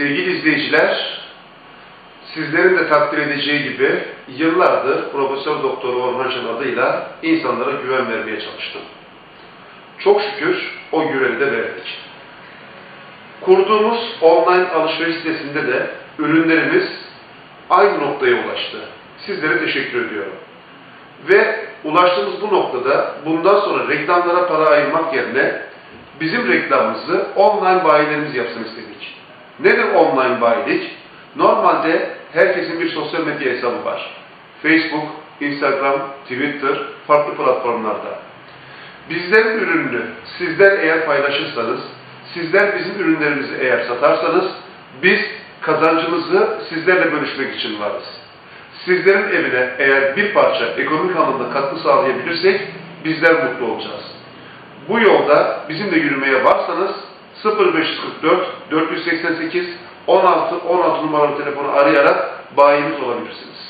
Sevgili izleyiciler, sizlerin de takdir edeceği gibi yıllardır Profesör Doktor Orhan Can adıyla insanlara güven vermeye çalıştım. Çok şükür o güveni de verdik. Kurduğumuz online alışveriş sitesinde de ürünlerimiz aynı noktaya ulaştı. Sizlere teşekkür ediyorum. Ve ulaştığımız bu noktada bundan sonra reklamlara para ayırmak yerine bizim reklamımızı online bayilerimiz yapsın istedik. Nedir online bayilik? Normalde herkesin bir sosyal medya hesabı var. Facebook, Instagram, Twitter, farklı platformlarda. Bizlerin ürününü sizler eğer paylaşırsanız, sizler bizim ürünlerimizi eğer satarsanız, biz kazancımızı sizlerle bölüşmek için varız. Sizlerin evine eğer bir parça ekonomik anlamda katkı sağlayabilirsek, bizler mutlu olacağız. Bu yolda bizimle yürümeye varsanız 0544 488 16 16 numaralı telefonu arayarak bayimiz olabilirsiniz.